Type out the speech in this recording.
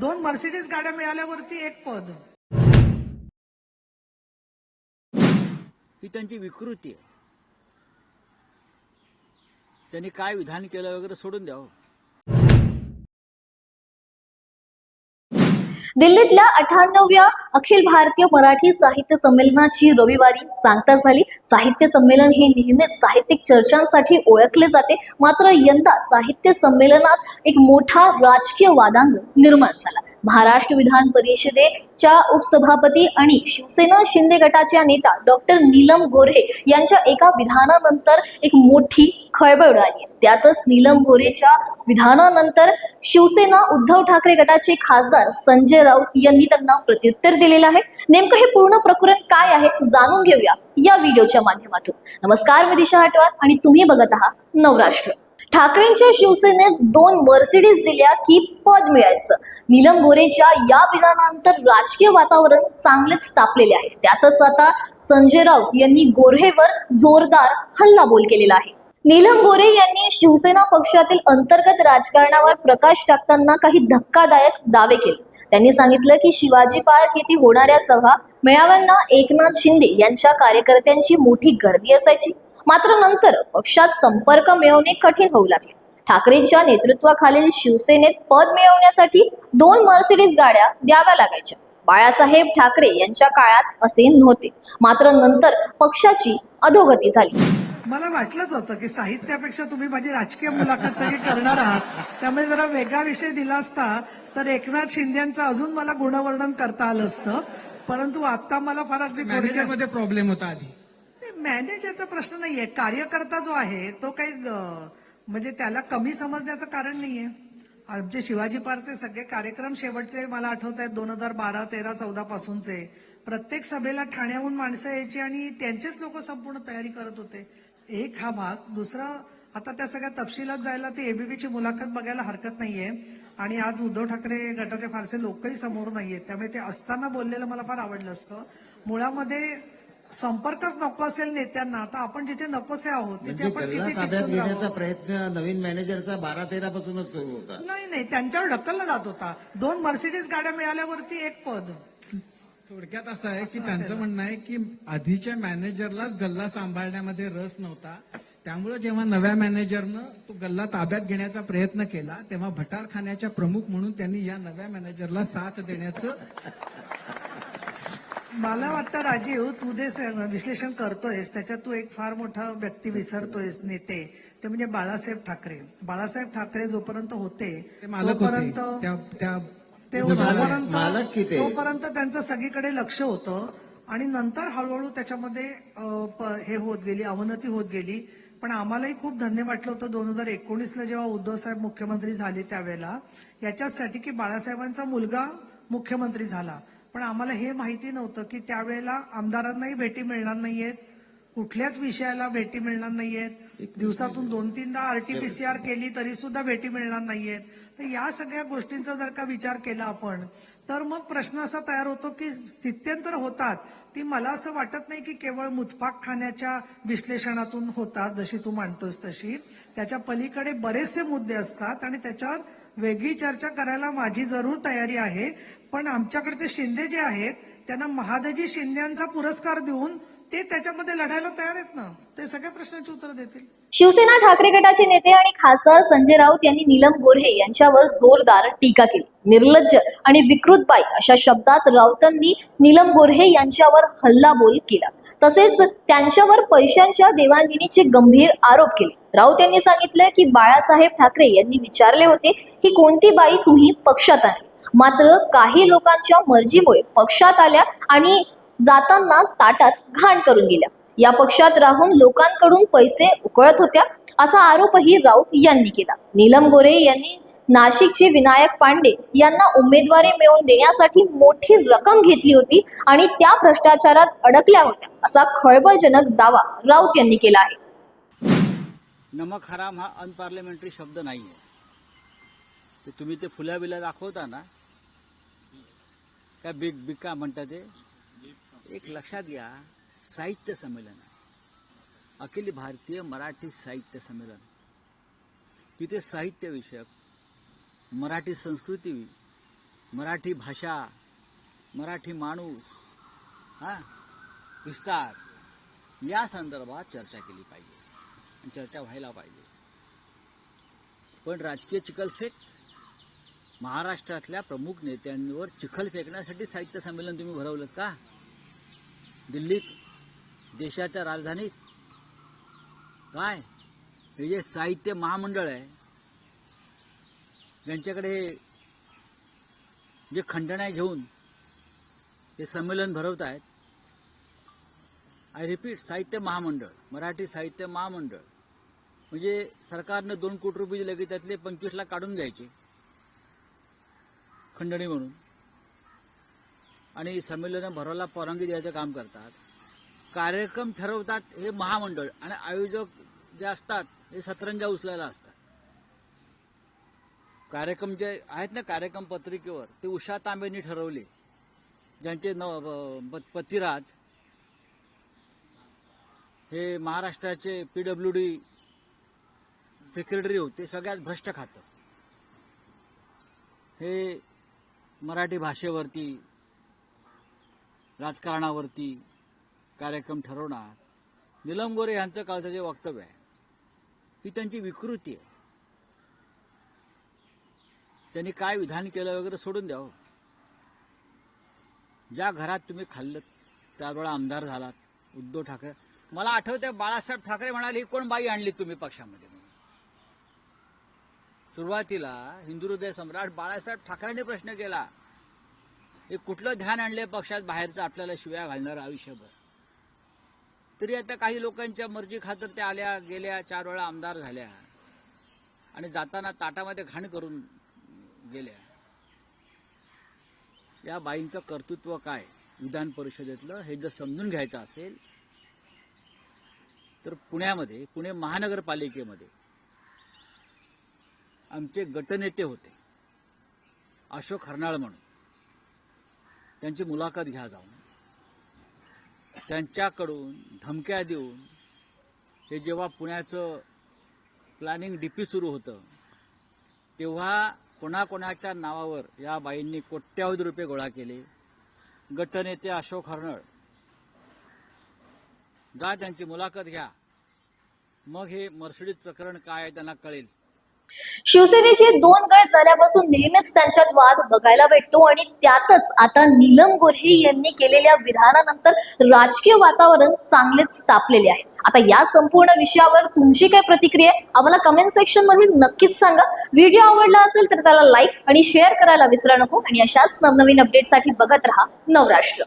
दोन मर्सिडीज गाड्या मिळाल्यावरती एक पद. ही त्यांची विकृती आहे. त्यांनी काय विधान केलं वगैरे सोडून द्यावं? दिल्लीतल्या अठ्ठ्याण्णव्या अखिल भारतीय मराठी साहित्य संमेलनाची रविवारी सांगता झाली. साहित्य संमेलन हे नेहमीच साहित्यिक चर्चांसाठी ओळखले जाते. मात्र यंदा साहित्य संमेलनात एक मोठा राजकीय वादांग निर्माण झाला. महाराष्ट्र विधान परिषदेच्या उपसभापती आणि शिवसेना शिंदे गटाच्या नेता डॉक्टर नीलम गोऱ्हे यांच्या एका विधानानंतर एक मोठी खळबळ उडाली त्यातच नीलम गोरेच्या विधानानंतर शिवसेना उद्धव ठाकरे गटाचे खासदार संजय राऊत यांनी त्यांना प्रत्युत्तर दिलेलं आहे. नेमकं हे पूर्ण प्रकरण काय आहे जाणून घेऊया या व्हिडिओच्या माध्यमातून. नमस्कार मी दिशा आटवार आणि तुम्ही बघत आहात नवराष्ट्र. ठाकरेंच्या शिवसेनेत दोन मर्सिडीज दिल्या की पद मिळायचं. नीलम गोरेच्या या विधानानंतर राजकीय वातावरण चांगलेच तापलेले आहे. त्यातच आता संजय राऊत यांनी गोऱ्हेवर जोरदार हल्लाबोल केलेला आहे. नीलम गोरे यांनी शिवसेना पक्षातील अंतर्गत राजकारणावर प्रकाश टाकताना काही धक्कादायक दावे केले. त्यांनी सांगितलं की शिवाजी पार्क येथे होणाऱ्या सभा मेळाव्यांना एकनाथ शिंदे यांच्या कार्यकर्त्यांची मोठी गर्दी असायची. मात्र नंतर पक्षात संपर्क मिळवणे कठीण होऊ लागले. ठाकरेंच्या नेतृत्वाखालील शिवसेनेत पद मिळवण्यासाठी दोन मर्सिडीज गाड्या द्याव्या लागायच्या. बाळासाहेब ठाकरे यांच्या काळात असे नव्हते. मात्र नंतर पक्षाची अधोगती झाली. मला वाटलंच होतं की साहित्यापेक्षा तुम्ही माझी राजकीय मुलाखत सगळी करणार आहात. त्यामुळे जरा वेगळा विषय दिला असता तर एकनाथ शिंदेचं अजून मला गुणवर्णन करता आलं असतं. परंतु आता मला फार अगदी मॅनेजर थोडक्यात मध्ये प्रॉब्लेम होता आधी. मॅनेजरचा प्रश्न नाहीये. कार्यकर्ता जो आहे तो काही म्हणजे त्याला कमी समजण्याचं कारण नाहीये. आमचे शिवाजी पार्कचे सगळे कार्यक्रम शेवटचे मला आठवत आहेत दोन हजार बारा तेरा चौदा पासूनचे. प्रत्येक सभेला ठाण्याहून माणसं यायची आणि त्यांचेच लोक संपूर्ण तयारी करत होते. एक हा भाग. दुसरा आता त्या सगळ्या तपशिलात जायला ती एबीपीची मुलाखत बघायला हरकत नाहीये. आणि आज उद्धव ठाकरे गटाचे फारसे लोकही समोर नाहीयेत. त्यामुळे ते असताना बोललेलं मला फार आवडलं असतं. मुळामध्ये संपर्कच नको असेल नेत्यांना आता आपण जिथे नकोसे आहोत तिथे म्हणजे आपण किती? प्रयत्न नवीन मॅनेजरचा बारा तेरा पासूनच सुरू होता. नाही नाही त्यांच्यावर ढकलला जात होता. दोन मर्सिडीज गाड्या मिळाल्यावरती एक पद. थोडक्यात असं आहे की त्यांचं म्हणणं आहे की आधीच्या मॅनेजरलाच गल्ला सांभाळण्यामध्ये रस नव्हता. त्यामुळे जेव्हा नव्या मॅनेजरनं तो गल्ला ताब्यात घेण्याचा प्रयत्न केला तेव्हा भटारखान्याच्या प्रमुख म्हणून त्यांनी या नव्या मॅनेजरला साथ देण्याचं मला वाटतं राजीव तू जे विश्लेषण करतोयस त्याच्यात तू एक फार मोठा व्यक्ती विसरतोयस नेते. ते म्हणजे बाळासाहेब ठाकरे. बाळासाहेब ठाकरे जोपर्यंत होते तोपर्यंत त्या ते मालक- ते? तोपर्यंत त्यांचं सगळीकडे लक्ष होतं. आणि नंतर हळूहळू त्याच्यामध्ये अं, प- हे होत गेली अवनती होत गेली. पण आम्हालाही खूप धन्य वाटलं होतं दोन हजार एकोणीसला जेव्हा उद्धव साहेब मुख्यमंत्री झाले त्यावेळेला. याच्याचसाठी की बाळासाहेबांचा मुलगा मुख्यमंत्री झाला. पण आम्हाला हे माहिती नव्हतं की त्यावेळेला आमदारांनाही भेटी मिळणार नाहीयेत. कुठल्याच विषयाला भेटी मिळणार नाहीयेत. दिवसातून दोन तीनदा आरटीपीसीआर केली तरी सुद्धा भेटी मिळणार नाहीयेत. तर या सगळ्या गोष्टींचा जर का विचार केला आपण तर मग प्रश्न असा तयार होतो की स्थित्यंतर होतात. ती मला असं वाटत नाही की केवळ मुतफाक खाण्याच्या विश्लेषणातून होतात जशी तू मांडतोस तशी. त्याच्या पलीकडे बरेचसे मुद्दे असतात आणि त्याच्यावर वेगळी चर्चा करायला माझी जरूर तयारी आहे. पण आमच्याकडचे शिंदे जे आहेत त्यांना महादजी शिंदेचा पुरस्कार देऊन ते त्याच्यामध्ये लढायला तयार आहेत ना. ते सगळ्या प्रश्नांची उत्तर देतील. शिवसेना ठाकरे गटाचे नेते आणि खासदार संजय राऊत यांनी नीलम गोऱ्हे यांच्यावर जोरदार टीका केली. निर्लज्ज आणि विकृत बाई अशा शब्दात राऊतांनी नीलम गोऱ्हे यांच्यावर हल्लाबोल केला. तसेच त्यांच्यावर पैशांच्या देवाणघेणीचे गंभीर आरोप केले. राऊत यांनी सांगितले की बाळासाहेब ठाकरे यांनी विचारले होते की कोणती बाई तुम्ही पक्षात आणली? मात्र काही लोकांच्या मर्जीमुळे पक्षात आल्या आणि जाताना ताटात घाण करून गेल्या या पक्षात राहून लोकांकडून पैसे उकळत होत्या असा आरोपही राऊत यांनी केला. नीलम गोरे यांनी नाशिकचे विनायक पांडे यांना उमेदवारी मिळवून देण्यासाठी मोठी रक्कम घेतली होती आणि त्या भ्रष्टाचारात अडकल्या होत्या असा खळबळजनक दावा राऊत यांनी केला आहे. नमक हराम हा अनपार्लमेंटरी शब्द नाही आहे तुम्ही ते फुल्या बिल्या दाखवता ना? काय बिग बिका म्हणता ते? एक लक्षात घ्या साहित्य संमेलन. अखिल भारतीय मराठी साहित्य संमेलन. तिथे साहित्यविषयक मराठी संस्कृती मराठी भाषा मराठी माणूस हा विस्तार या संदर्भात चर्चा केली पाहिजे चर्चा व्हायला पाहिजे. पण राजकीय चिखलफेक महाराष्ट्रातल्या प्रमुख नेत्यांवर चिखल फेकण्यासाठी साहित्य संमेलन तुम्ही भरवलं का? दिल्लीत देशाच्या राजधानीत. काय? हे जे साहित्य महामंडळ आहे ज्यांच्याकडे जे खंडण्या घेऊन हे संमेलन भरवत आहेत. आय रिपीट साहित्य महामंडळ मराठी साहित्य महामंडळ. म्हणजे सरकारनं दोन कोटी रुपये दिले की त्यातले पंचवीस लाख काढून घ्यायचे. खंडणी म्हणून. आणि संमेलन भरवायला परवानगी द्यायचं काम करतात. कार्यक्रम ठरवतात हे महामंडळ आणि आयोजक जे असतात हे सतरंजा उचलायला असतात. कार्यक्रम जे आहेत ना कार्यक्रम पत्रिकेवर ते उषा तांबेंनी ठरवले. ज्यांचे न पतिराज हे महाराष्ट्राचे पीडब्ल्यू डी सेक्रेटरी होते सगळ्यात भ्रष्ट खातं. हे मराठी भाषेवरती राजकारणावरती कार्यक्रम ठरवणार. निलम गोरे यांचं कालचं जे वक्तव्य आहे ही त्यांची विकृती आहे. त्यांनी काय विधान केलं वगैरे सोडून द्यावं हो. ज्या घरात तुम्ही खाल्लं त्यावेळा आमदार झालात उद्धव ठाकरे. मला आठवतंय बाळासाहेब ठाकरे म्हणाले ही कोण बाई आणली तुम्ही पक्षामध्ये? सुरुवातीला हिंदू हृदय सम्राट बाळासाहेब ठाकरेंनी प्रश्न केला हे कुठलं ध्यान आणलंय पक्षात बाहेरचं आपल्याला शिव्या घालणार आयुष्यभर? तरी आता काही लोकांच्या मर्जी खातर त्या आल्या गेल्या चार वेळा आमदार झाल्या. आणि जाताना ताटामध्ये घाण करून गेल्या. या बाईंचं कर्तृत्व काय? विधान परिषदेतलं हे जर समजून घ्यायचं असेल तर पुण्यामध्ये पुणे महानगरपालिकेमध्ये आमचे गटनेते होते. अशोक हरनाळ म्हणून. त्यांची मुलाखत घ्या जाऊन. त्यांच्याकडून धमक्या देऊन हे जेव्हा पुण्याचं प्लॅनिंग डीपी सुरू होतं तेव्हा कोणाकोणाच्या नावावर या बाईंनी कोट्यावधी रुपये गोळा केले. गटनेते अशोक हर्नळ. जा त्यांची मुलाखत घ्या. मग हे मर्सिडीज प्रकरण काय आहे त्यांना कळेल. शिवसेनेचे दोन गट झाल्यापासून नेहमीच त्यांच्यात वाद बघायला भेटतो आणि त्यातच आता नीलम गोऱ्हे यांनी केलेल्या विधानानंतर राजकीय वातावरण चांगलेच तापलेले आहे. आता या संपूर्ण विषयावर तुमची काय प्रतिक्रिया आहे आम्हाला कमेंट सेक्शनमध्ये नक्कीच सांगा. व्हिडिओ आवडला असेल तर त्याला लाईक आणि शेअर करायला विसरा नको आणि अशाच नवनवीन अपडेटसाठी बघत राहा नवराष्ट्र.